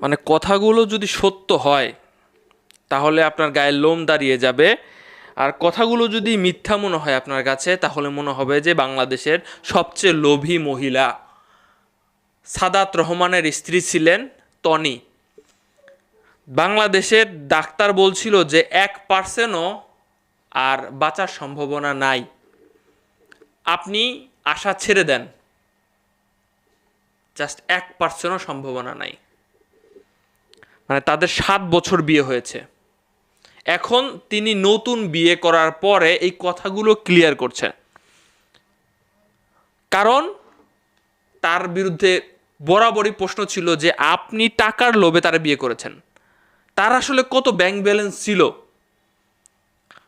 মানে কথাগুলো যদি সত্য হয়, তাহলে আপনার গায়ে লোম দাঁড়িয়ে যাবে। আর কথাগুলো যদি মিথ্যা মনে হয় আপনার কাছে, তাহলে মনে হবে যে বাংলাদেশের সবচেয়ে লোভী মহিলা। সাদাত রহমানের স্ত্রী ছিলেন তনি। বাংলাদেশের ডাক্তার বলছিল যে এক পার্সেন্টও আর বাঁচার সম্ভাবনা নাই। আপনি আশা ছেড়ে দেন। জাস্ট এক পার্সেন্টও সম্ভাবনা নাই। মানে তাদের সাত বছর বিয়ে হয়েছে। এখন তিনি নতুন বিয়ে করার পরে এই কথাগুলো ক্লিয়ার করছেন কারণ তার বিরুদ্ধে বরাবরই প্রশ্ন ছিল যে, আপনি টাকার লোভে তারা বিয়ে করেছেন। তার আসলে কত ব্যাংক ব্যালেন্স ছিল?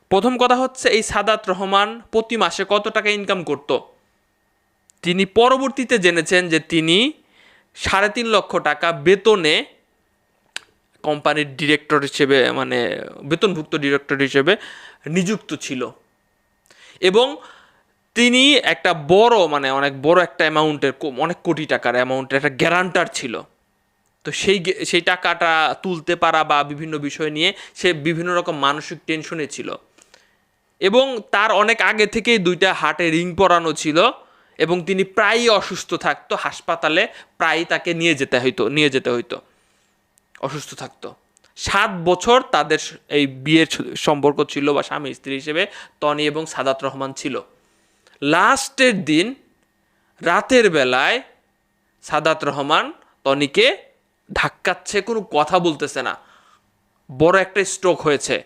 প্রথম কথা হচ্ছে, এই সাদাত রহমান প্রতি মাসে কত টাকা ইনকাম করত? তিনি পরবর্তীতে জেনেছেন যে তিনি সাড়ে তিন লক্ষ টাকা বেতনে কোম্পানির ডিরেক্টর হিসেবে মানে বেতনভুক্ত ডিরেক্টর হিসেবে নিযুক্ত ছিল। এবং তিনি একটা বড় মানে অনেক বড় একটা অ্যামাউন্টের অনেক কোটি টাকার অ্যামাউন্টের একটা গ্যারান্টার ছিল। তো সেই সেই টাকাটা তুলতে পারা বা বিভিন্ন বিষয় নিয়ে সে বিভিন্ন রকম মানসিক টেনশনে ছিল। এবং তার অনেক আগে থেকেই দুইটা হাটে রিং পরানো ছিল এবং তিনি প্রায়ই অসুস্থ থাকতো, হাসপাতালে প্রায়ই তাকে নিয়ে যেতে হইতো, নিয়ে যেতে হইতো। অসুস্থ থাকতো। সাত বছর তাদের এই বিয়ের সম্পর্ক ছিল বা স্বামী স্ত্রী হিসেবে তনি এবং সাদাত রহমান ছিল। লাস্টের দিন রাতের বেলায় সাদাত রহমান তনিকে ধাক্কাচ্ছে, কোনো কথা বলতেছে না। বড় একটা স্ট্রোক হয়েছে।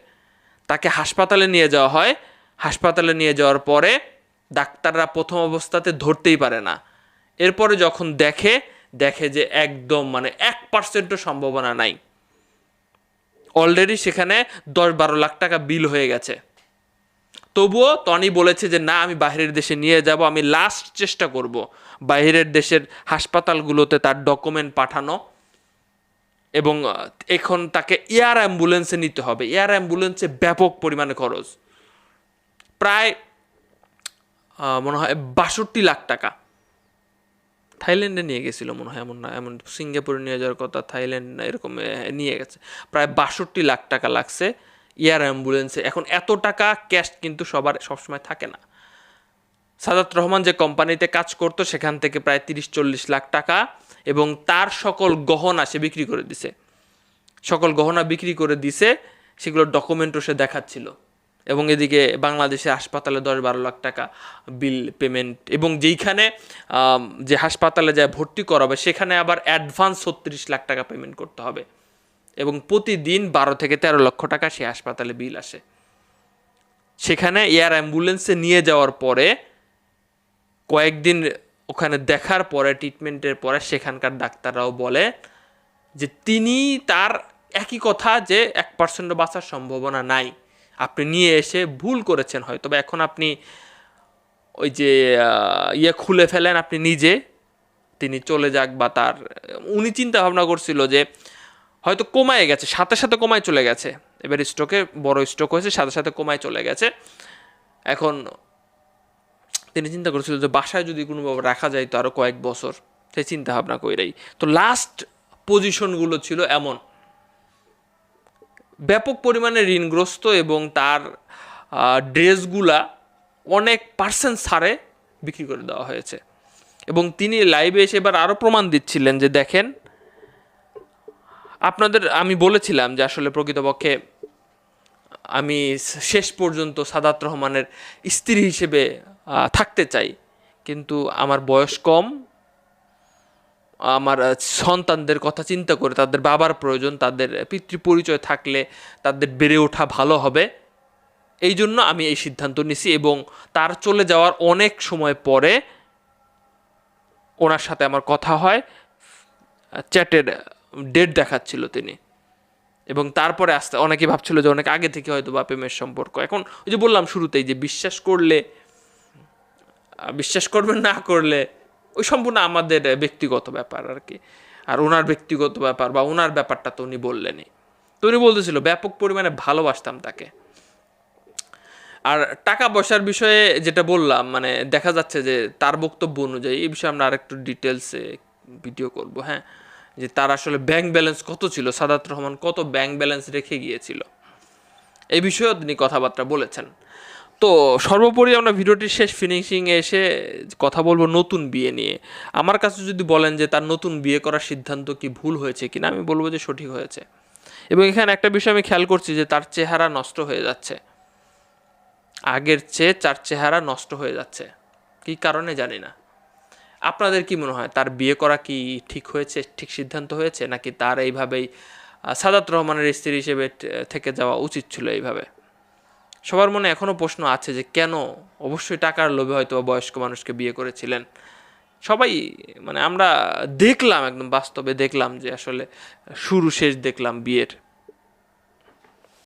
তাকে হাসপাতালে নিয়ে যাওয়া হয়। হাসপাতালে নিয়ে যাওয়ার পরে ডাক্তাররা প্রথম অবস্থাতে ধরতেই পারে না। এরপরে যখন দেখে দেখে যে একদম মানে এক পার্সেন্টও সম্ভাবনা নাই। অলরেডি সেখানে দশ বারো লাখ টাকা বিল হয়ে গেছে। তবুও টনি বলেছে যে, না, আমি বাইরের দেশে নিয়ে যাব, আমি লাস্ট চেষ্টা করব। বাইরের দেশের হাসপাতালগুলোতে তার ডকুমেন্ট পাঠানো এবং এখন তাকে এয়ার অ্যাম্বুলেন্সে নিতে হবে। এয়ার অ্যাম্বুলেন্সে ব্যাপক পরিমাণে খরচ। প্রায় মনে হয় বাষট্টি লাখ টাকা। থাইল্যান্ডে নিয়ে গেছিল মনে হয়, এমন না, এমন সিঙ্গাপুরে নিয়ে যাওয়ার কথা থাইল্যান্ড না, এরকম নিয়ে গেছে। প্রায় বাষট্টি লাখ টাকা লাগছে এয়ার অ্যাম্বুলেন্সে। এখন এত টাকা ক্যাশ কিন্তু সবার, সবসময় থাকে না। সাদাত রহমান যে কোম্পানিতে কাজ করতো, সেখান থেকে প্রায় তিরিশ, চল্লিশ লাখ টাকা এবং তার সকল গহনা সে বিক্রি করে দিছে। সকল গহনা বিক্রি করে দিছে, সেগুলোর ডকুমেন্টও সে দেখাচ্ছিল। এবং এদিকে বাংলাদেশে হাসপাতালে দশ বারো লাখ টাকা বিল পেমেন্ট। এবং যেইখানে যে হাসপাতালে যায় ভর্তি করাবে, সেখানে আবার অ্যাডভান্স ছত্রিশ লাখ টাকা পেমেন্ট করতে হবে। এবং প্রতিদিন বারো থেকে তেরো লক্ষ টাকা সে হাসপাতালে বিল আসে। সেখানে এয়ার অ্যাম্বুলেন্সে নিয়ে যাওয়ার পরে, কয়েকদিন ওখানে দেখার পরে, ট্রিটমেন্টের পরে সেখানকার ডাক্তাররাও বলে যে, তিনি তার একই কথা যে, এক পার্সেন্ট বাঁচার সম্ভাবনা নাই। আপনি নিয়ে এসে ভুল করেছেন হয়তো বা এখন আপনি ওই যে ইয়ে খুলে ফেলেন আপনি নিজে, তিনি চলে যাক বা তার, উনি চিন্তা ভাবনা করছিল যে হয়তো কমায় গেছে, সাথে সাথে কমায় চলে গেছে। এবার স্ট্রোকে, বড় স্ট্রোক হয়েছে, সাথে সাথে কমায় চলে গেছে। এখন তিনি চিন্তা করেছিল যে বাসায় যদি কোনোভাবে রাখা যায় তো আরও কয়েক বছর সে চিন্তা ভাবনা কইরাই। তো লাস্ট পজিশনগুলো ছিল এমন। ব্যাপক পরিমাণে ঋণগ্রস্ত এবং তার ড্রেসগুলা অনেক পার্সেন্ট ছাড়ে বিক্রি করে দেওয়া হয়েছে। এবং তিনি লাইভে এসে এবার আরও প্রমাণ দিচ্ছিলেন যে দেখেন, আপনাদের, আমি বলেছিলাম যে আসলে প্রকৃতপক্ষে আমি শেষ পর্যন্ত সাদাত রহমানের স্ত্রী হিসেবে থাকতে চাই। কিন্তু আমার বয়স কম আমার সন্তানদের কথা চিন্তা করে তাদের বাবার প্রয়োজন, তাদের পিতৃ পরিচয় থাকলে তাদের বেড়ে ওঠা ভালো হবে। এই জন্য আমি এই সিদ্ধান্ত নিছি এবং তার চলে যাওয়ার অনেক সময় পরে ওনার সাথে আমার কথা হয়। চ্যাটের ডেট দেখাচ্ছিল তিনি। এবং তারপরে আস্তে অনেকে ভাবছিল যে অনেক আগে থেকে হয়তো বা প্রেমের সম্পর্ক। এখন ওই যে বললাম শুরুতেই যে বিশ্বাস করলে বিশ্বাস করবেন না করলে ওই সম্পূর্ণ আমাদের ব্যক্তিগত ব্যাপার আর কি। আর ওনার ব্যক্তিগত ব্যাপার বা ওনার ব্যাপারটা তো উনি বললেনই। তো উনি বলতেছিল, ব্যাপক পরিমাণে ভালোবাসতাম তাকে। আর টাকা পয়সার বিষয়ে যেটা বললাম মানে দেখা যাচ্ছে যে তার বক্তব্য অনুযায়ী, এই বিষয়ে আমরা আরেকটু ডিটেলসে ভিডিও করব হ্যাঁ? যে তার আসলে ব্যাংক ব্যালেন্স কত ছিল, সাদাত রহমান কত ব্যাংক ব্যালেন্স রেখে গিয়েছিল। এই বিষয়েও তিনি কথাবার্তা বলেছেন। তো সর্বোপরি আমরা ভিডিওটির শেষ ফিনিশিংয়ে এসে কথা বলব নতুন বিয়ে নিয়ে। আমার কাছে যদি বলেন যে তার নতুন বিয়ে করার সিদ্ধান্ত কি ভুল হয়েছে কিনা, আমি বলব যে সঠিক হয়েছে। এবং এখানে একটা বিষয় আমি খেয়াল করছি যে তার চেহারা নষ্ট হয়ে যাচ্ছে। আগের চেয়ে তার চেহারা নষ্ট হয়ে যাচ্ছে। কী কারণে জানি না। আপনাদের কি মনে হয়, তার বিয়ে করা কি ঠিক হয়েছে, ঠিক সিদ্ধান্ত হয়েছে, নাকি তার এইভাবেই সাদাত রহমানের স্ত্রী হিসেবে থেকে যাওয়া উচিত ছিল এইভাবে? সবার মনে এখনও প্রশ্ন আছে যে কেন অবশ্যই টাকার লোভে হয়তো বয়স্ক মানুষকে বিয়ে করেছিলেন। সবাই মানে আমরা দেখলাম, একদম বাস্তবে দেখলাম যে আসলে শুরু শেষ দেখলাম বিয়ের।